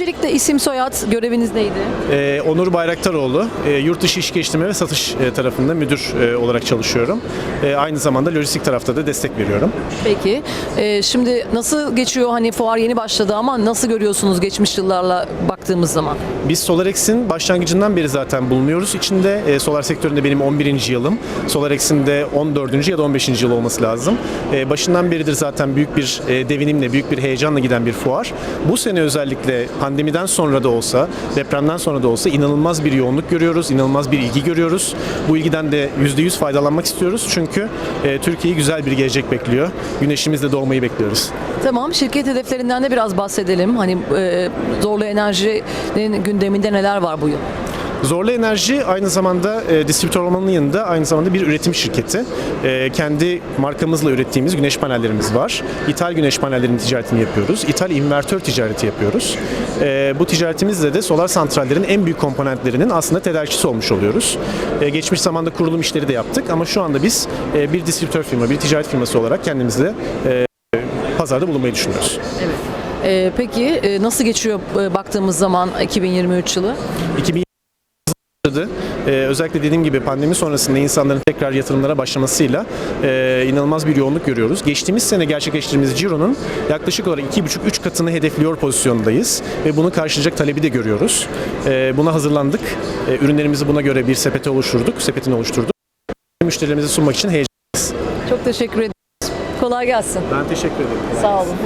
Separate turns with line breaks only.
Öncelikle isim soyad göreviniz neydi?
Ee, Onur Bayraktaroğlu, e, yurt dışı iş geliştirme ve satış e, tarafında müdür e, olarak çalışıyorum. E, aynı zamanda lojistik tarafta da destek veriyorum.
Peki. Ee, şimdi nasıl geçiyor? Hani fuar yeni başladı ama nasıl görüyorsunuz geçmiş yıllarla baktığımız zaman?
Biz SolarX'in başlangıcından beri zaten bulunuyoruz. İçinde e, solar sektöründe benim 11. yılım. SolarX'in de 14. ya da 15. yıl olması lazım. E, başından beridir zaten büyük bir e, devinimle, büyük bir heyecanla giden bir fuar. Bu sene özellikle pandemiden sonra da olsa, depremden sonra da olsa inanılmaz bir yoğunluk görüyoruz, inanılmaz bir ilgi görüyoruz. Bu ilgiden de %100 faydalanmak istiyoruz. Çünkü e, Türkiye'yi güzel bir gelecek bekliyor. Güneşimizle doğmayı bekliyoruz.
Tamam, şirket hedeflerinden de biraz bahsedelim. Hani e, zorlu enerjinin gündeminde neler var bu yıl?
Zorlu Enerji aynı zamanda e, distribütör olmanın yanında aynı zamanda bir üretim şirketi. E, kendi markamızla ürettiğimiz güneş panellerimiz var. İthal güneş panellerinin ticaretini yapıyoruz. İthal invertör ticareti yapıyoruz. E, bu ticaretimizle de solar santrallerin en büyük komponentlerinin aslında tedarikçisi olmuş oluyoruz. E, geçmiş zamanda kurulum işleri de yaptık ama şu anda biz e, bir distribütör firma, bir ticaret firması olarak kendimizle e, pazarda bulunmayı düşünüyoruz.
Ee, peki e, nasıl geçiyor e, baktığımız zaman 2023 yılı?
2000 başladı. Ee, özellikle dediğim gibi pandemi sonrasında insanların tekrar yatırımlara başlamasıyla e, inanılmaz bir yoğunluk görüyoruz. Geçtiğimiz sene gerçekleştirdiğimiz Ciro'nun yaklaşık olarak 2,5-3 katını hedefliyor pozisyondayız ve bunu karşılayacak talebi de görüyoruz. Ee, buna hazırlandık. Ee, ürünlerimizi buna göre bir sepete oluşturduk, sepetini oluşturduk. Müşterilerimize sunmak için heyecanlıyız.
Çok teşekkür ederim. Kolay gelsin.
Ben teşekkür ederim.
Sağ olun.